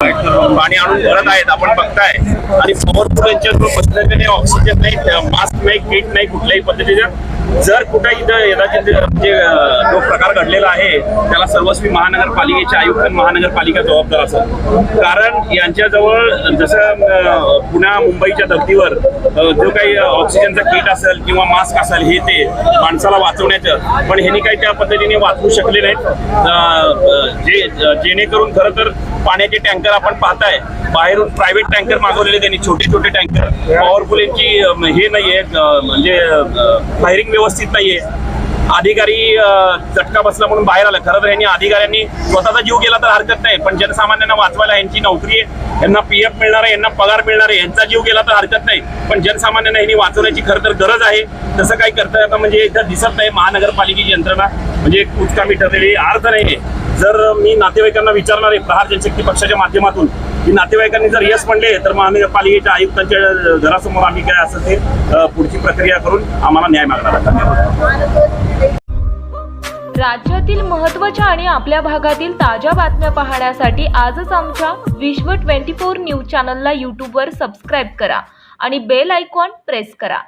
पाणी आणून भरत आहेत आपण बघताय. आणि पॉवरफुल यांच्याजवळ बसण्याचे ऑक्सिजन नाही मास्क नाही किट नाही कुठल्याही पद्धतीचं. जर कुठे इथं यदाचित म्हणजे, जे जो प्रकार घडलेला आहे त्याला सर्वस्वी महानगरपालिकेचे आयुक्त आणि महानगरपालिका जबाबदार असं कारण यांच्याजवळ जसं पुण्या मुंबईच्या धर्तीवर जो काही ऑक्सिजनचा किट असेल किंवा मास्क असेल हे ते माणसाला वाचवण्याचं पण ह्यांनी काही त्या पद्धतीने वाचवू शकले नाहीत. जे जेणेकरून खरं तर पाण्याचे टँकर आपण पाहताय बाहेरून प्रायव्हेट टँकर मागवलेले त्यांनी छोटे छोटे टँकर पॉवरफुल यांची हे नाहीये म्हणजे फायरिंग व्यवस्थित नाहीये. अधिकारी झटका बसला म्हणून बाहेर आला. खरं तर यांनी अधिकाऱ्यांनी स्वतःचा जीव गेला तर हरकत नाही. पण जनसामान्यांना वाचवायला यांची नोकरी आहे. यांना पी एफ मिळणार आहे यांना पगार मिळणार आहे यांचा जीव गेला तर हरकत नाही. पण जनसामान्यांना यांनी वाचवण्याची खरं तर गरज आहे. तसं काही करता येतं म्हणजे इथं दिसत नाही महानगरपालिकेची यंत्रणा. म्हणजे कुचकामी ठरलेली अर्थ नाही जर मी नातेवाईकांना विचारणार आहे प्रहार जनशक्ती पक्षाच्या माध्यमातून नातेवाईकांनी जर यस म्हणले तर महानगरपालिकेच्या आयुक्तांच्या घरासमोर आम्ही काय असं ते पुढची प्रक्रिया करून आम्हाला न्याय मागणार आहे धन्यवाद. राज्यातील महत्त्वाच्या आणि आपल्या भागातील ताज्या बातम्या पाहण्यासाठी आजच आमच्या विश्व 24 न्यूज चॅनलला यूट्यूबवर सबस्क्राईब करा आणि बेल आयकॉन प्रेस करा.